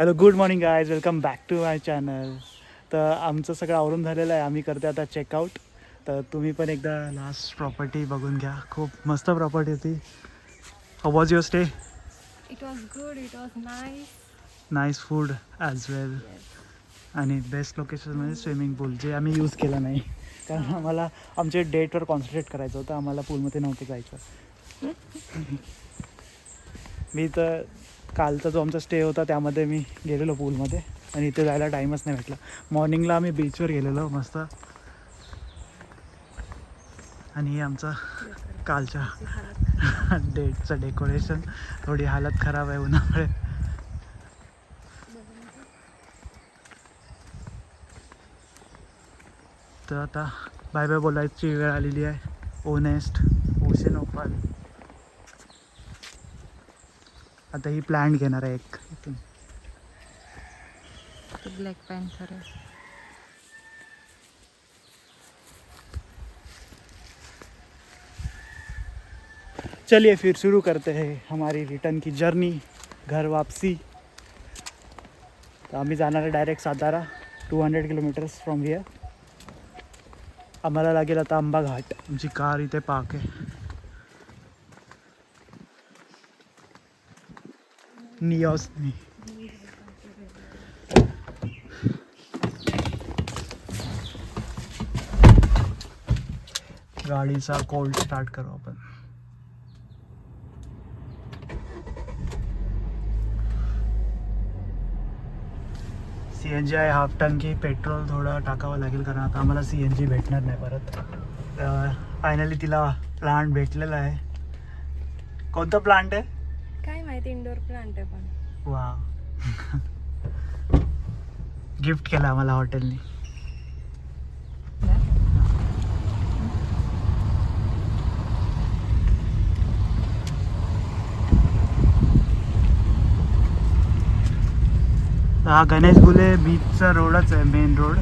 Hello good morning guys welcome back to my channel. तर आमचं सगळं आवरून झालेलं आहे आम्ही करते आता चेकआउट तर तुम्ही पण एकदा लास्ट प्रॉपर्टी बघून घ्या. खूप मस्त प्रॉपर्टी होती. Was your stay It was good, it was nice. Nice food as well आणि बेस्ट लोकेशन म्हणजे स्विमिंग पूल जे आम्ही यूज केलं नाही. कारण आम्हाला आमच्या डेटवर कॉन्सन्ट्रेट करायचं होतं आम्हाला पूलमध्ये नव्हतं जायचं. मी तर कालचा जो आमचा स्टे होता त्यामध्ये मी गेलेलो पूलमध्ये आणि इथे जायला टाईमच नाही भेटला. मॉर्निंगला आम्ही बीचवर गेलेलो मस्त. आणि हे आमचा कालच्या डेटचं डेकोरेशन थोडी हालत खराब आहे उन्हामुळे. तर आता बाय बाय बोलायची वेळ आलेली आहे. ओनेस्ट ओशन ओपन आता ही प्लॅन घेणार आहे एक इथून Black Panther. आहे. चलिए फिर शुरू करते हैं हमारी रिटर्न की जर्नी घर वापसी तर आम्ही जाणार आहे direct Satara two hundred kilometres from here आम्हाला लागेल आता आंबा घाट आमची कार इथे पार्क आहे नियॉसनी गाडीचा कोल्ड स्टार्ट करो अपन। सी एन जी आहे हाफ़ टंकी पेट्रोल थोडं टाकावं लागेल कारण आता आम्हाला सी एन जी भेटणार नाही परत। फायनली तिला प्लांट भेटलेला आहे। प्लांट आहे? आहेत इंडोर प्लांट आहे पण. वा गिफ्ट केलं आम्हाला हॉटेलने. हा गणेश गुले बीचचा रोडच आहे मेन रोड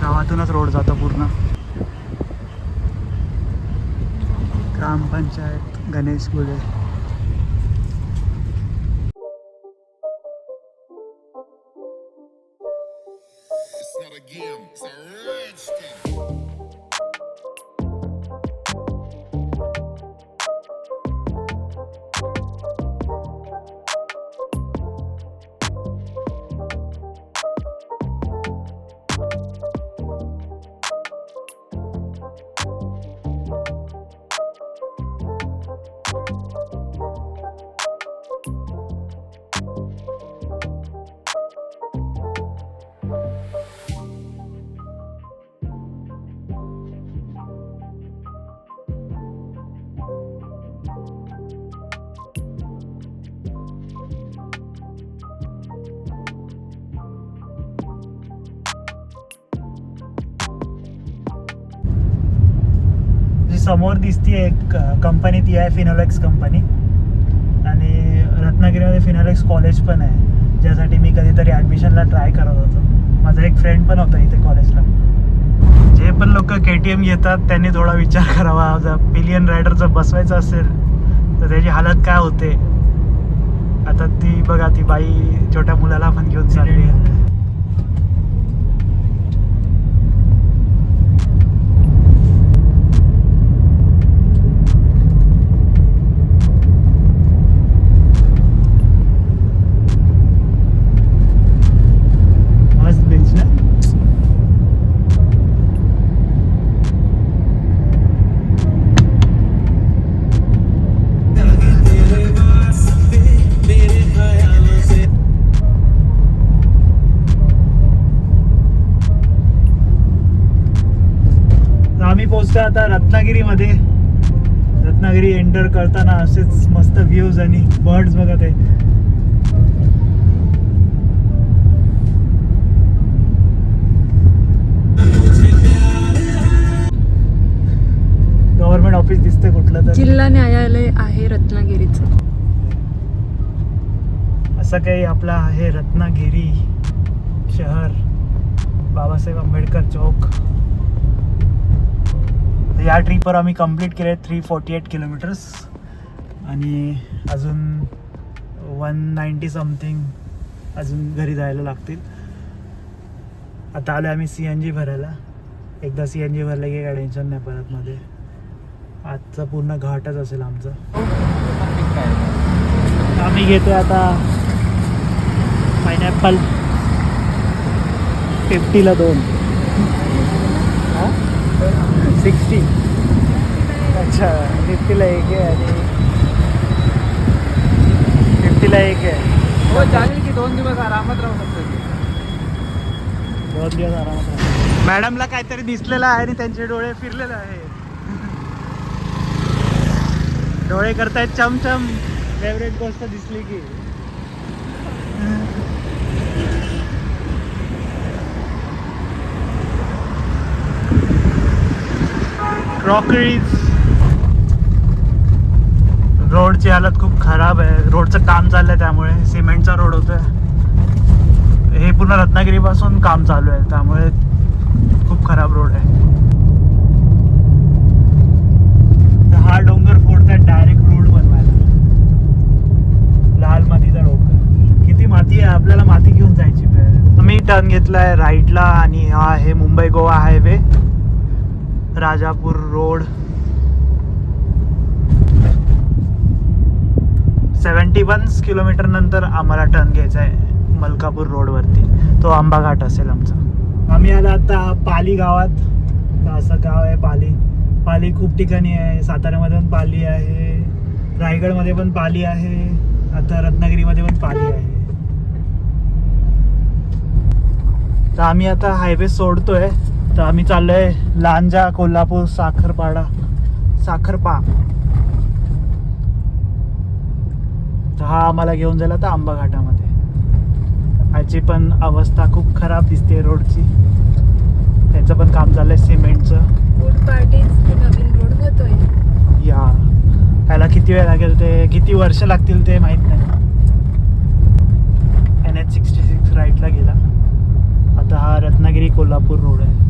गावातूनच रोड जातो पूर्ण. ग्रामपंचायत गणेश गुले again. It's a red. समोर दिसती एक कंपनी ती आहे फिनोलेक्स कंपनी आणि रत्नागिरीमध्ये फिनोलेक्स कॉलेज पण आहे ज्यासाठी मी कधीतरी ॲडमिशनला ट्राय करत होतो. माझा एक फ्रेंड पण होता इथे कॉलेजला जे पण लोक के टी एम घेतात त्यांनी थोडा विचार करावा. जर पिलियन रायडर जर बसवायचं असेल तर त्याची हालत काय होते? आता ती बघा ती बाई छोट्या मुलाला पण घेऊन चालली आता रत्नागिरीमध्ये. रत्नागिरी एंटर करताना असेच मस्त व्ह्यूज आणि बर्ड्स बघत आहे. गव्हर्नमेंट ऑफिस दिसतंय कुठलं तर. जिल्हा न्यायालय आहे रत्नागिरीचं. असं काही आपला आहे रत्नागिरी शहर. बाबासाहेब आंबेडकर चौक. तर या ट्रिपवर आम्ही कंप्लीट केले थ्री फोर्टी एट किलोमीटर्स आणि अजून वन नाईंटी समथिंग अजून घरी जायला लागतील. आता आलो आम्ही सी एन जी भरायला. एकदा सी एन जी भरलं की काय टेन्शन नाही परत मध्ये. आजचा पूर्ण घाटच असेल आमचा. आम्ही घेतो आता पायनॅपल फिफ्टीला दोन. सिक्स्टी. अच्छा फिफ्टीला एक आहे आणि फिफ्टीला एक आहे. हो चालेल की दोन दिवस आरामात राहू शकतो. दोन दिवस आरामात राहा. मॅडमला काहीतरी दिसलेलं आहे आणि त्यांचे डोळे फिरलेले आहे. डोळे करतायत चमचम. फेवरेट गोष्ट दिसली की. क्रॉकरीज रोडची हालत खूप खराब आहे. रोडचं काम चाललंय त्यामुळे. सिमेंटचा रोड होतोय. हे पूर्ण रत्नागिरीपासून काम चालू आहे. त्यामुळे खूप खराब रोड आहे. तर हा डोंगर फोडताय डायरेक्ट रोड बनवायला. लाल मातीचा डोंगर. किती माती आहे? आपल्याला माती घेऊन जायची वेळ. आम्ही टर्न घेतलाय राईटला आणि हा आहे Mumbai Goa highway Rajapur road. Seventy one kilometre नंतर आम्हाला टर्न घ्यायचा आहे मलकापूर रोडवरती. तो आंबा घाट असेल आमचा. आम्ही आला आता पाली गावात. असं गाव आहे पाली. पाली खूप ठिकाणी आहे. साताऱ्यामध्ये पण पाली आहे. रायगडमध्ये पण पाली आहे. आता रत्नागिरीमध्ये पण पाली आहे. तर आम्ही आता हायवे सोडतोय. तर आम्ही चाललोय लांजा कोल्हापूर साखरपाडा. साखरपा. तर हा आम्हाला घेऊन जाईल आता आंबा घाटामध्ये आजची पण अवस्था खूप खराब दिसते रोडची. त्याचं पण काम चाललंय सिमेंटचं. नवीन रोड होतोय या. त्याला किती वेळ लागेल ते? किती वर्ष लागतील ते माहीत नाही. एन एच सिक्स्टी सिक्स राईटला गेला. आता हा रत्नागिरी कोल्हापूर रोड आहे.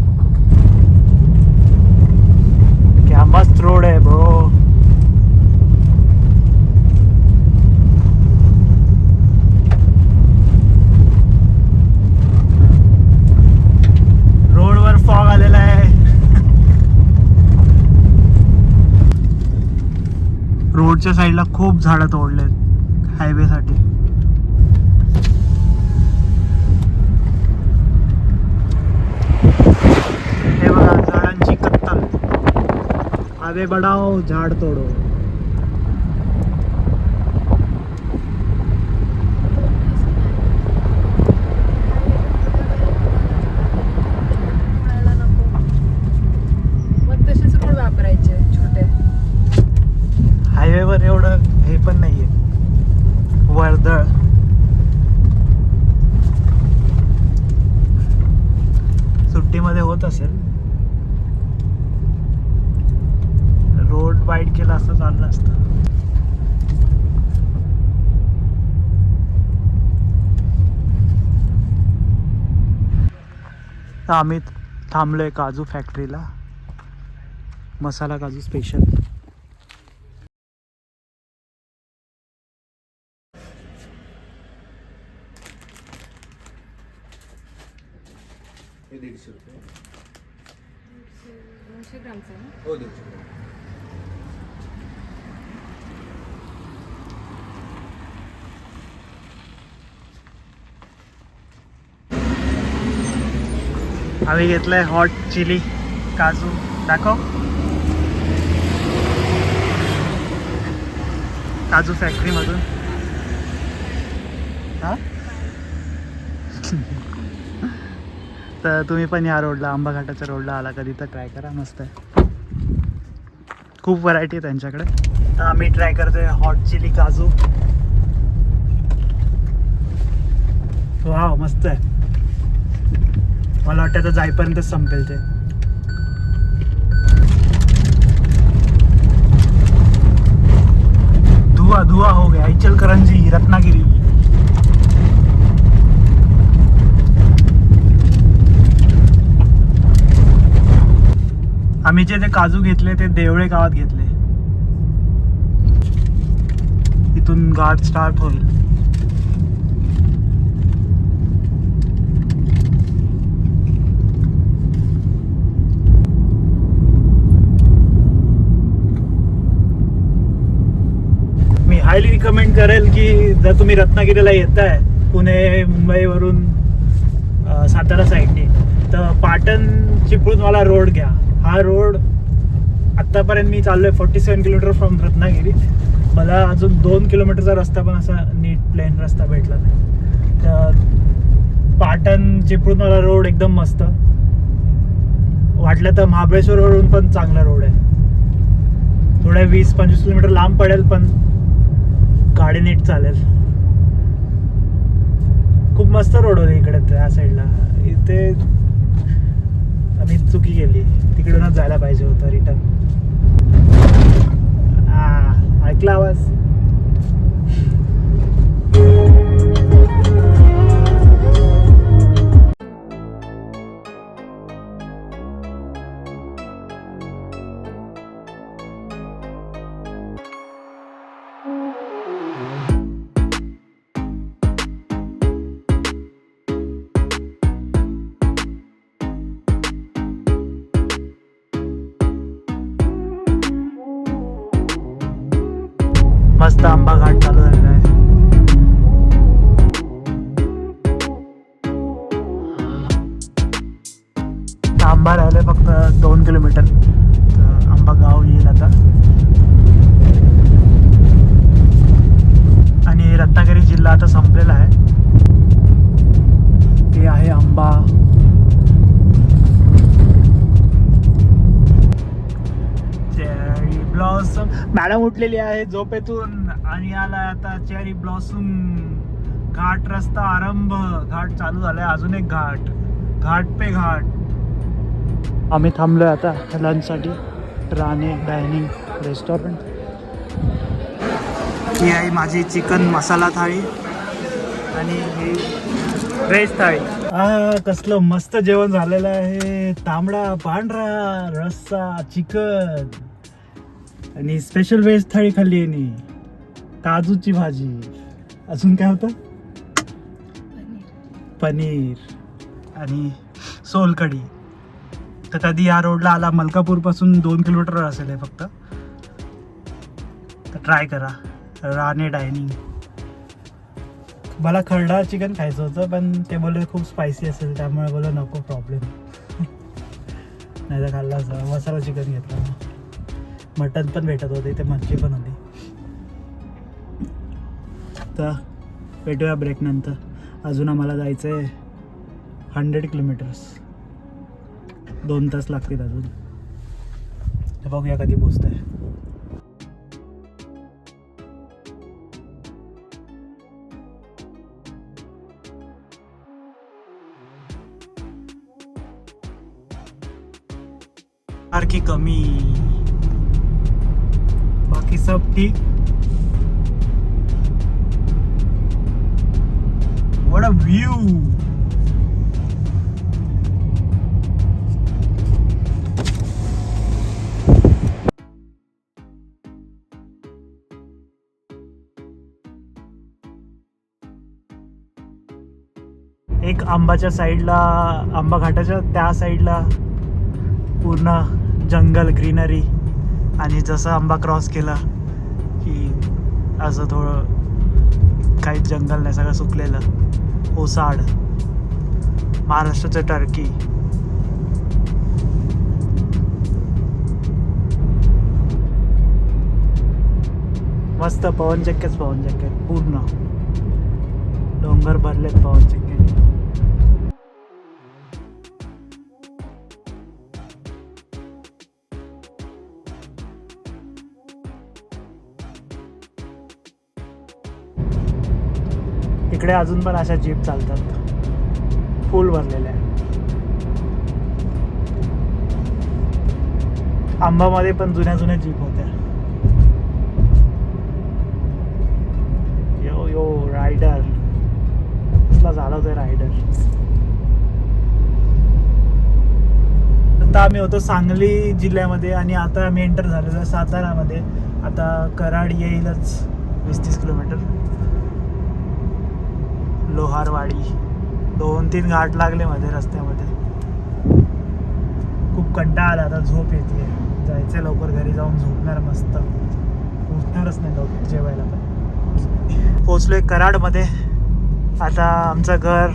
क्या मस्त रोड आहे ब्रो रोडवर फॉग आलेला आहे. रोडच्या साईडला खूप झाडं तोडलेत. हायवेसाठी हे बघा झाडांची कत्तल आगे बढाओ झाड तोडो। हायवेवर एवढं हे पण नाहीये. वर्दळ. सुट्टीमध्ये होत असेल रोड वाईड केला असतं चाललं असतं तर आम्ही थांबलोय काजू फॅक्टरीला मसाला काजू स्पेशल हे दीडशे रुपये. दोनशे ग्रामचं हो दीडशे आम्ही आम्ही घेतलंय हॉट चिली काजू. दाखव. काजू फॅक्टरीमधून हां? तर तुम्ही पण या रोडला आंबा घाटाच्या रोडला आला कधी तर ट्राय करा मस्त आहे. खूप व्हरायटी आहे त्यांच्याकडे. तर आम्ही ट्राय करतोय हॉट चिली काजू. वा मस्त आहे. मला वाटतं आता जाईपर्यंत संपेल ते. धुवा धुवा हो गया इचलकरंजी रत्नागिरी. आम्ही जे ते काजू घेतले ते देवळे गावात घेतले. इथून घाट स्टार्ट होईल. हायली रिकमेंड करेल की जर तुम्ही रत्नागिरीला येत आहे पुणे मुंबईवरून सातारा साईडने तर पाटण चिपळूणवाला रोड घ्या. हा रोड आत्तापर्यंत मी चाललो आहे forty seven kilometre from Ratnagiri. मला अजून दोन किलोमीटरचा रस्ता पण असा नीट प्लेन रस्ता भेटला नाही. तर पाटण चिपळूणवाला रोड एकदम मस्त. वाटलं तर महाबळेश्वरवरून पण चांगला रोड आहे. थोड्या वीस पंचवीस किलोमीटर लांब पडेल पण गाडी नीट चालेल. खूप मस्त रोड होते इकडे त्या साईडला इथे आम्ही चुकी गेली तिकडूनच जायला पाहिजे होतं रिटर्न ऐकला आवाज? मस्त आंबा घाट चालू झाला मॅडम उठलेली आहे झोपेतून. आणि आला आता चेरी ब्लॉसम घाट रस्ता आरंभ. घाट चालू झालाय अजून एक घाट. घाट पे घाट. आम्ही थांबलोय आता लंचसाठी राणे डायनिंग रेस्टॉरंट. ही आहे माझी चिकन मसाला थाळी. आणि ही व्हेज थाळी. हा कसलं मस्त जेवण झालेलं आहे. तांबडा पांढरा रस्सा चिकन. आणि स्पेशल व्हेज थाळी खाल्ली आहे काजूची भाजी. अजून काय होतं? पनीर. आणि सोलकढी. तर कधी या रोडला आला. मलकापूरपासून दोन किलोमीटर असेल हे फक्त. तर ट्राय करा. राणे डायनिंग मला खरडा चिकन खायचं होतं पण ते बोलले खूप स्पायसी असेल त्यामुळे बोललं नको प्रॉब्लेम नाही तर खाल्ला मसाला चिकन घेतला मटन पण भेटत होते इथे मच्छी पण होती. तर भेटूया ब्रेक नंतर. अजून आम्हाला जायचं आहे हंड्रेड किलोमीटर्स दोन तास लागतील अजून. बघूया कधी पोचत सब ठीक What a view! एक आंबाच्या साईडला आंबा घाटाच्या त्या साईडला पूर्ण जंगल ग्रीनरी आणि जसं आंबा क्रॉस केला असं थोडं काहीच जंगल नाही सगळं सुकलेलं. ओसाड. महाराष्ट्राचं टर्की. मस्त पवन चक्क्याच पवन चक्क्या पूर्ण. डोंगर भरलेत पवन इकडे अजून पण अशा जीप चालतात. फुल भरलेल्या आंबामध्ये पण जुन्या जुन्या जीप होत्या. यो यो रायडर कसला झाला होता रायडर आता आम्ही होतो सांगली जिल्ह्यामध्ये आणि आता आम्ही एंटर झालेलो आहे सातारामध्ये. आता कराड येईलच वीस तीस किलोमीटर. लोहारवाडी. दोन तीन घाट लागले मध्ये रस्त्यामध्ये. खूप कड्डा आला आता झोप येते जायचं लवकर घरी जाऊन झोपणार मस्त. उठणारच नाही लवकर जेवायला पण. पोचलोय कराडमध्ये. आता आमचं घर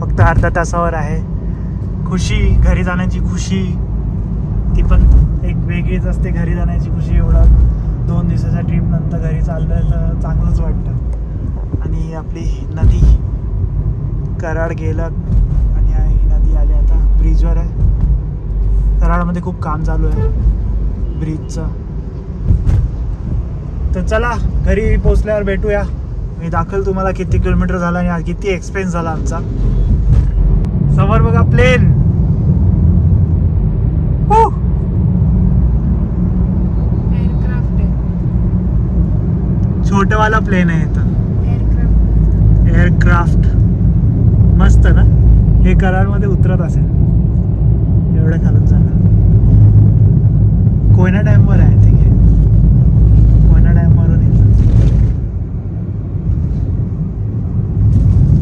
फक्त अर्धा तासावर आहे. खुशी घरी जाण्याची खुशी. ती पण एक वेगळीच असते घरी जाण्याची खुशी. एवढा दोन दिवसाच्या ट्रीपनंतर घरी चाललं तर चांगलंच वाटतं. आणि आपली नदी कराड गेलं आणि ही नदी आली आता ब्रिजवर आहे. कराडमध्ये खूप काम चालू आहे ब्रिजचं. तर चला घरी पोचल्यावर भेटूया. मी दाखल तुम्हाला किती किलोमीटर झाला आणि किती एक्सपेन्स झाला आमचा. समोर बघा प्लेन छोटवाला प्लेन आहे इथं. एअरक्राफ्ट मस्त ना? हे कराडमध्ये उतरत असेल. एवढं खालून जाणार कोयना डॅमवर आहे ते कोयना डॅमवरून येतं.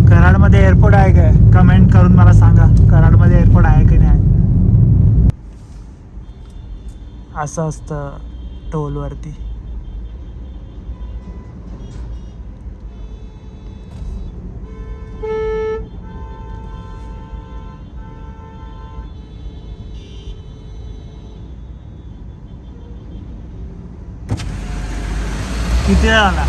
कराडमध्ये एअरपोर्ट आहे काय? कमेंट करून मला सांगा कराडमध्ये एअरपोर्ट आहे की नाही? असं असतं टोलवरती किती वेळ आला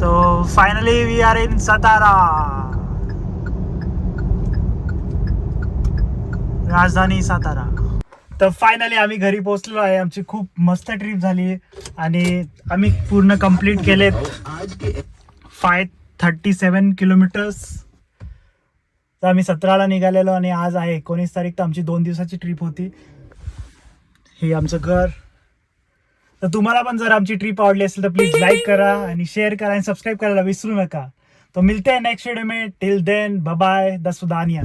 तो finally we are in Satara राजधानी सातारा तर फायनली आम्ही घरी पोहोचलो आहे. आमची खूप मस्त ट्रिप झाली. आणि आम्ही पूर्ण कंप्लीट केलेत. फाय थर्टी सेवन किलोमीटर्स तर आम्ही सतराला निघालेलो आणि आज आहे एकोणीस तारीख तर आमची दोन दिवसाची ट्रिप होती. हे आमचं घर. तर तुम्हाला पण जर आमची ट्रिप आवडली असेल तर प्लीज लाईक करा आणि शेअर करा आणि सबस्क्राईब करायला विसरू नका. तो मिलते नेक्स्ट व्हिडिओ में. Till then bye the सुदानिया.